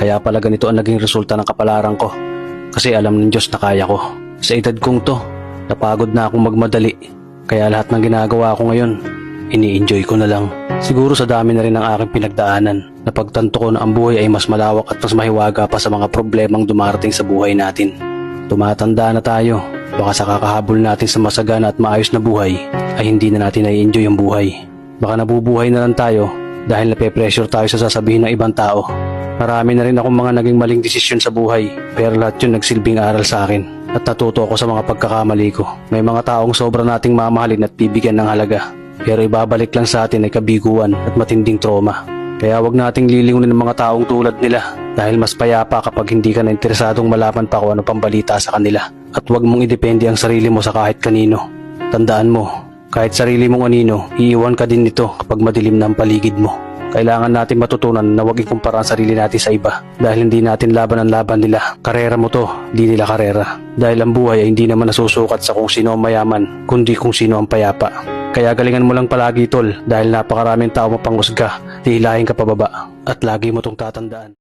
Kaya pala ganito ang naging resulta ng kapalaran ko. Kasi alam ng Diyos na kaya ko. Sa edad kong to, napagod na akong magmadali. Kaya lahat ng ginagawa ko ngayon, ini-enjoy ko na lang. Siguro sa dami na rin ng aking pinagdaanan, napagtanto ko na ang buhay ay mas malawak at mas mahiwaga pa sa mga problemang dumarating sa buhay natin. Tumatanda na tayo, baka sa kakahabol natin sa masagana at maayos na buhay, ay hindi na natin na-enjoy ang buhay. Baka nabubuhay na lang tayo dahil nape-pressure tayo sa sasabihin ng ibang tao. Marami na rin akong mga naging maling desisyon sa buhay, pero lahat yun nagsilbing aral sa akin. At natuto ako sa mga pagkakamali ko. May mga taong sobra nating mamahalin at bibigyan ng halaga. Pero ibabalik lang sa atin ay kabiguan at matinding trauma. Kaya wag nating lilingunin ng mga taong tulad nila dahil mas payapa kapag hindi ka na interesadong malaman pa kung ano pang balita sa kanila. At wag mong idepende ang sarili mo sa kahit kanino. Tandaan mo, kahit sarili mong anino, iiwan ka din nito kapag madilim na ang paligid mo. Kailangan natin matutunan na huwag ikumpara ang sarili natin sa iba dahil hindi natin laban ang laban nila. Karera mo to, di nila karera. Dahil ang buhay ay hindi naman nasusukat sa kung sino ang mayaman, kundi kung sino ang payapa. Kaya galingan mo lang palagi tol dahil napakaraming tao mapanghusga, hihilahin ka pababa at lagi mo tong tatandaan.